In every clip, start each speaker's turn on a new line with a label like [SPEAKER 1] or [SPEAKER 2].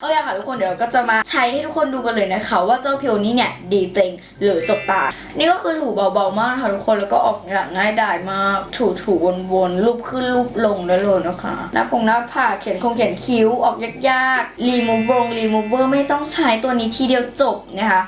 [SPEAKER 1] เออค่ะทุกคนเดี๋ยวก็จะมาใช้ให้ทุกคนดูกันเลยนะคะ ว่าเจ้าเพียวนี้เนี่ยดีเต็งหรือจบตา นี่ก็คือถูเบาๆมากค่ะทุกคนแล้วก็ออกอย่างง่ายดายมากถูถูวนๆรูปขึ้นรูปลงได้เลยนะคะหน้าผงหน้าผากเขียนคงเขียนคิ้วออกยากๆรีมูฟวงรีมูเวอร์ไม่ต้องใช้ตัวนี้ทีเดียวจบนะคะ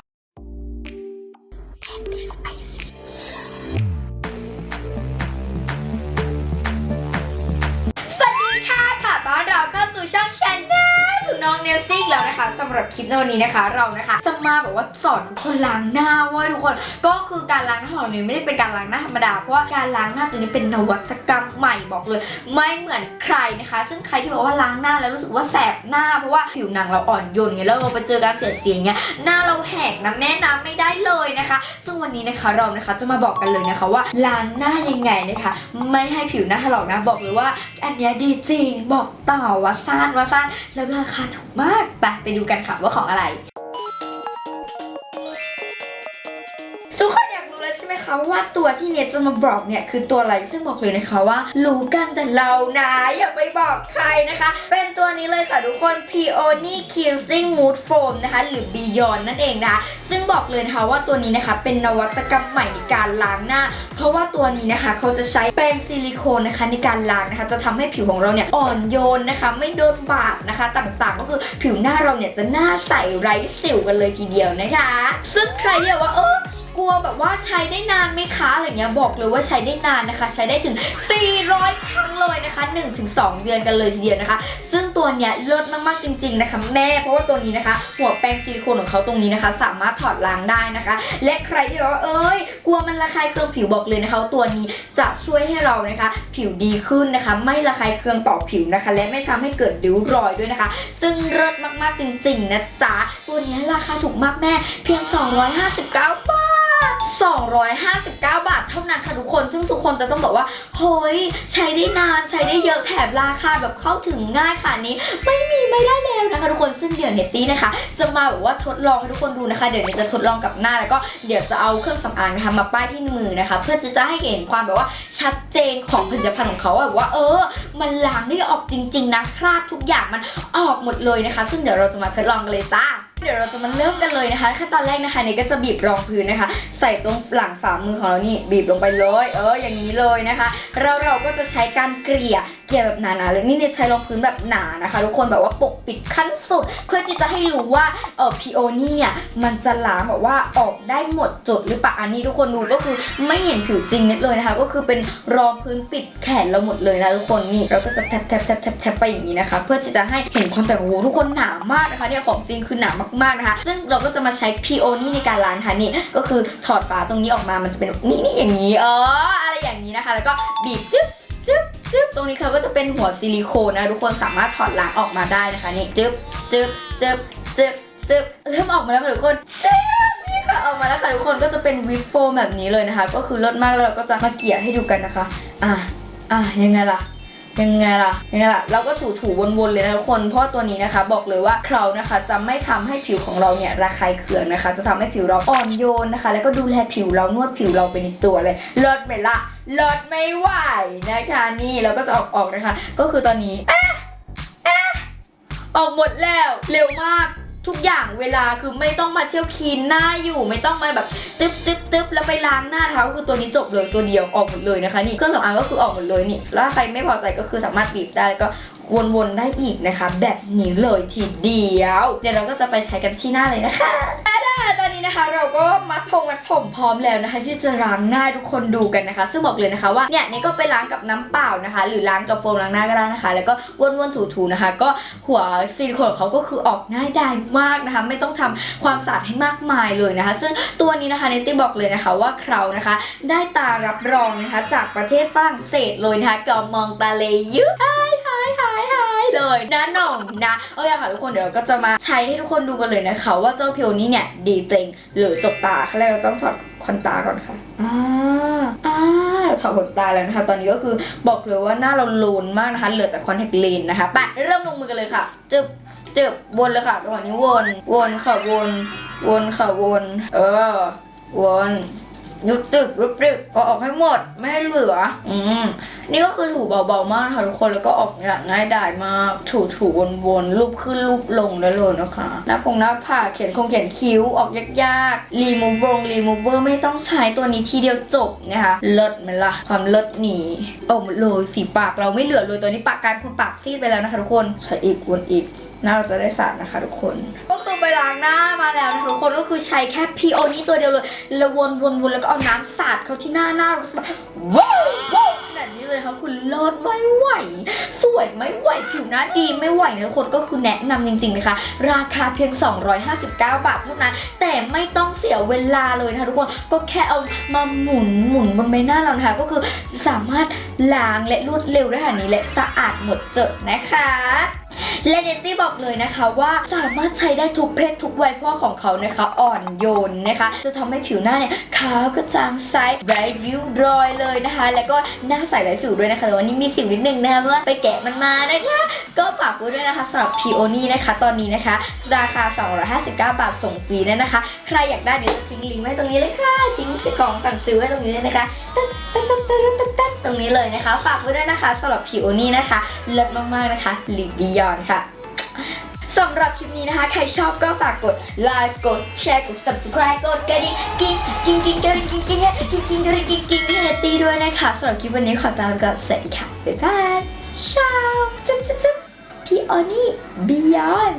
[SPEAKER 1] แล้วนะคะสำหรับคลิปในวันนี้นะคะ เรานะคะจะมาแบบว่าสอนคนล้างหน้าเว่าทุกคน ก็คือการล้างหน้าของนี้ไม่ได้เป็นการล้างหน้าธรรมดาเพราะว่าการล้างหน้าตัวนี้เป็นนวัตกรรมใหม่บอกเลย ไม่เหมือนใครนะคะ ซึ่งใครที่บอกว่าล้างหน้าแล้วรู้สึกว่าแสบหน้าเพราะว่าผิวหนังเราอ่อนโยนอย่างเงี้ยแล้วเราไปเจอการเสียดสียงเงี้ยหน้าเราแหกนะแม่น้ำไม่ได้เลย นะคะ ซึ่งวันนี้นะคะเรานะคะจะมาบอกกันเลยนะคะว่าล้างหน้ายังไงนะคะ ไม่ให้ผิวหน้าถลอกนะบอกเลยว่า อันนี้ดีจริงบอกต่อว่าซ่านว่าซ่านแล้วราคาถูกมากไปไปดูกันค่ะว่าของอะไร รู้แล้วใช่ไหมคะว่าตัวที่เนยจะมาบอกเนี่ยคือตัวอะไรซึ่งบอกเลยนะคะว่ารู้กันแต่เรานะอย่าไปบอกใครนะคะ เป็นตัวนี้เลยค่ะทุกคน Peony Cleansing Mood Foam นะคะหรือ Beyond นั่นเองนะคะซึ่งบอกเลยนะคะว่าตัวนี้นะคะเป็นนวัตกรรมใหม่ในการล้างหน้า เพราะว่าตัวนี้นะคะเขาจะใช้แป้งซิลิโคนนะคะในการล้างนะคะ จะทำให้ผิวของเราเนี่ยอ่อนโยนนะคะ ไม่โดนบาดนะคะ ต่างๆ ก็คือผิวหน้าเราเนี่ยจะหน้าใสไร้สิวกันเลยทีเดียวนะคะ ซึ่งใครที่แบบว่าเออ กลัวแบบว่าใช้ได้นานไหมคะอะไรเงี้ยบอกเลยว่าใช้ได้นานนะคะ ใช้ได้ถึง 400 ครั้งเลยนะคะ 1-2 เดือนกันเลยทีเดียวนะคะ ซึ่งตัวเนี้ยเลิศมากๆจริง ๆนะคะ แม่เพราะว่าตัวนี้นะคะ หัวแปรงซิลิโคนของเขาตรงนี้นะคะ สามารถถอดล้างได้นะคะ และใครที่แบบว่าเอ้ย กลัวมันระคายเคืองผิวบอกเลยนะคะตัวนี้จะช่วยให้เรานะคะ ผิวดีขึ้นนะคะ ไม่ระคายเคืองต่อผิวนะคะ และไม่ทำให้เกิดริ้วรอยด้วยนะคะ ซึ่งเลิศมากๆจริง ๆ นะจ๊ะตัวนี้ราคาถูกมากแม่เพียง 259บ 259 บาทเท่านั้นค่ะทุกคน ซึ่งทุกคนจะต้องบอกว่าเฮ้ยใช้ได้นานใช้ได้เยอะแถมราคาแบบเข้าถึงง่ายค่ะนี้ ไม่มีไม่ได้แล้วนะคะทุกคนซึ่งเดี๋ยวเนตตี้นะคะ จะมาแบบว่าทดลองให้ทุกคนดูนะคะ เดี๋ยวเนตจะทดลองกับหน้าแล้วก็เดี๋ยวจะเอาเครื่องสำอางนะคะมาป้ายที่มือนะคะ เพื่อจะจะให้เห็นความแบบว่าชัดเจนของผลิตภัณฑ์ของเขาแบบว่า เออ มันล้างได้ออกจริง ๆ นะคราบทุกอย่างมัน ออกหมดเลยนะคะ ซึ่งเดี๋ยวเราจะมาทดลองกันเลยจ้า เดี๋ยวเราจะมาเริ่มกันเลยนะคะขั้นตอนแรกนะคะเนี่ยก็จะบีบรองพื้นนะคะ ใส่ตรงหลังฝ่ามือของเรานี่บีบลงไปเลย เอออย่างนี้เลยนะคะแล้วเราก็จะใช้การเกลี่ยเกลี่ยแบบหนาๆเลยนี่เนี่ยใช้รองพื้นแบบหนานะคะ ทุกคนแบบว่าปกปิดขั้นสุด เพื่อที่จะให้รู้ว่าเออพีโอนี่เนี่ยมันจะล้างแบบว่าออกได้หมดจดหรือเปล่าอันนี้ทุกคนดูก็คือไม่เห็นผิวจริงนิดเลยนะคะ ก็คือเป็นรองพื้นปิดแขนเราหมดเลยนะทุกคนนี่เราก็จะแทบแทบแทบแทบแทบไปอย่างนี้นะคะ เพื่อที่จะให้เห็นความแตกโอ้โหทุกคนหนามากนะคะเนี่ยของจริงคือหนามากๆนะคะ ซึ่งเราก็จะมาใช้ PO นี่ในการล้างนะคะนี่ก็คือถอดฝาตรงนี้ออกมามันจะเป็นนี่นี่อย่างนี้เอออะไรอย่างนี้นะคะ แล้วก็บีบจึ๊บจึ๊บจึ๊บตรงนี้เขาก็จะเป็นหัวซิลิโคนนะทุกคนสามารถถอดล้างออกมาได้นะคะนี่จึ๊บจึ๊บจึ๊บจึ๊บจึ๊บเริ่มออกมาแล้วค่ะทุกคนจึ๊บนี่ค่ะออกมาแล้วค่ะทุกคนก็จะเป็นวิปโฟมแบบนี้เลยนะคะ ก็คือเลิศมากแล้วเราก็จะมาเกลี่ยให้ดูกันนะคะ อะอะยังไงล่ะ ยังไงล่ะยังไงล่ะเราก็ถูถูๆวนๆเลยนะทุกคนเพราะตัวนี้นะคะ บอกเลยว่าเขานะคะจะไม่ทำให้ผิวของเราเนี่ยระคายเคืองนะคะ จะทำให้ผิวเราอ่อนโยนนะคะ แล้วก็ดูแลผิวเรานวดผิวเราไปในตัวเลยเลิศไปละเลิศไม่ไหวนะคะนี่เราก็จะออกออกนะคะ ก็คือตอนนี้เอ๊ะเอ๊ะออกหมดแล้วเร็วมาก ทุกอย่างเวลาคือไม่ต้องมาเที่ยวคีนหน้าอยู่ ไม่ต้องมาแบบตึ๊บตึ๊บตึ๊บแล้วไปล้างหน้าเท้าคือตัวนี้จบเลยตัวเดียวออกหมดเลยนะคะนี่เครื่องสำอางก็คือออกหมดเลยนี่แล้วใครไม่พอใจก็คือสามารถบีบได้แล้วก็วนๆได้อีกนะคะ แบบนี้เลยทีเดียว เดี๋ยวเราก็จะไปใช้กันที่หน้าเลยนะคะ ตอนนี้นะคะเราก็มัดพงมัดผมพร้อมแล้วนะคะ ที่จะล้างหน้าทุกคนดูกันนะคะ ซึ่งบอกเลยนะคะว่าเนี่ยนี่ก็ไปล้างกับน้ำเปล่านะคะ หรือล้างกับโฟมล้างหน้าก็ได้นะคะ แล้วก็วนๆถูๆนะคะ ก็หัวซิลิโคนของเขาก็คือออกง่ายดายมากนะคะ ไม่ต้องทำความสะอาดให้มากมายเลยนะคะ ซึ่งตัวนี้นะคะเนตตี้บอกเลยนะคะว่าเขานะคะ ได้ตารับรองนะคะจากประเทศฝรั่งเศสเลยนะคะกอมองตาเลยุหายหายหายหายเลยนะหน่องนะเออค่ะทุกคนเดี๋ยวเราก็จะมาใช้ให้ทุกคนดูกันเลยนะคะ ว่าเจ้าเพียวนี้เนี่ยดีเต็งหรือจบตาขั้นแรกเราต้องถอดขนตาก่อนค่ะอ่าอ่าเราถอดขนตาแล้วนะคะ ตอนนี้ก็คือบอกเลยว่าหน้าเราโลนมากนะคะ เหลือแต่คอนแทคเลนส์นะคะไปเริ่มลงมือกันเลยค่ะจึบจึบวนเลยค่ะจังหวะนี้วน วนค่ะวน วนค่ะวน เออ วน ยุบตึกรุบรึบเอาออกให้หมดไม่ให้เหลือ อืมนี่ก็คือถูเบาๆมากค่ะทุกคนแล้วก็ออกอย่างง่ายดายมาก ถูถูวนๆรูปขึ้นรูปลงได้เลยนะคะหน้าพงหน้าผากเขียนคงเขียนคิ้วออกยากๆรีมูฟวงรีมูเวอร์ไม่ต้องใช้ตัวนี้ทีเดียวจบนะคะเลิศไหมล่ะความเลิศหนีออกเลยสีปากเราไม่เหลือเลยตัวนี้ปากกลายเป็นปากซีดไปแล้วนะคะทุกคนใช้อีกวนอีก หน้าเราจะได้สะอาดนะคะทุกคน ก็คือไปล้างหน้ามาแล้วนะคะทุกคนก็คือใช้แค่พีโอนี้ตัวเดียวเลยแล้ววนวนวนแล้วก็เอาน้ำสาดเข้าที่หน้าหน้าเราสบายว้าวว้าวขนาดนี้เลยค่ะคุณเลิศไม่ไหว สวยไม่ไหวผิวหน้าดีไม่ไหวนะทุกคนก็คือแนะนำจริงๆนะคะ ราคาเพียง 259 บาทเท่านั้น แต่ไม่ต้องเสียเวลาเลยนะคะทุกคนก็แค่เอามาหมุนหมุนบนใบหน้าเรานะคะก็คือสามารถล้างและรวดเร็วได้ขนาดนี้และสะอาดหมดจดนะคะ และเนตตี้บอกเลยนะคะว่าสามารถใช้ได้ทุกเพศทุกวัยเพราะของเขานะคะ อ่อนโยนนะคะ จะทำให้ผิวหน้าเนี่ยขาวกระจ่างใสไร้ริ้วรอยเลยนะคะ แล้วก็หน้าใสไร้สิวด้วยนะคะแต่วันนี้มีสิวนิดนึงนะคะเพราะว่าไปแกะมันมานะคะ ก็ฝากไว้ด้วยนะคะสำหรับพีโอนี่นะคะ ตอนนี้นะคะ ราคา 259 บาทส่งฟรีด้วนะคะ ใครอยากได้เดี๋ยวจะทิ้งลิงก์ไว้ตรงนี้เลยค่ะทิ้งกล่องสั่งซื้อไว้ตรงนี้เลยนะคะ ตรงนี้เลยนะคะ ฝากไว้ด้วยนะคะสำหรับพีโอนี่นะคะ เลิศมากๆนะคะลิบิยอนค่ะสำหรับคลิปนี้นะคะ ใครชอบก็ฝากกดไลค์กดแชร์กด subscribe กดกระดิ่งกิ๊งกิ๊งกิ๊งกระดิ่งกิ๊งกิ๊งกิ๊งกิ๊งกระดิ่งกิ๊งกิ๊งให้เนตตี้ด้วยนะคะสำหรับคลิปวันนี้ขอตามกับสวัสดีค่ะบ๊ายบายชาวจุ๊บจุ๊บจุ๊บพี่ออนี่ beyond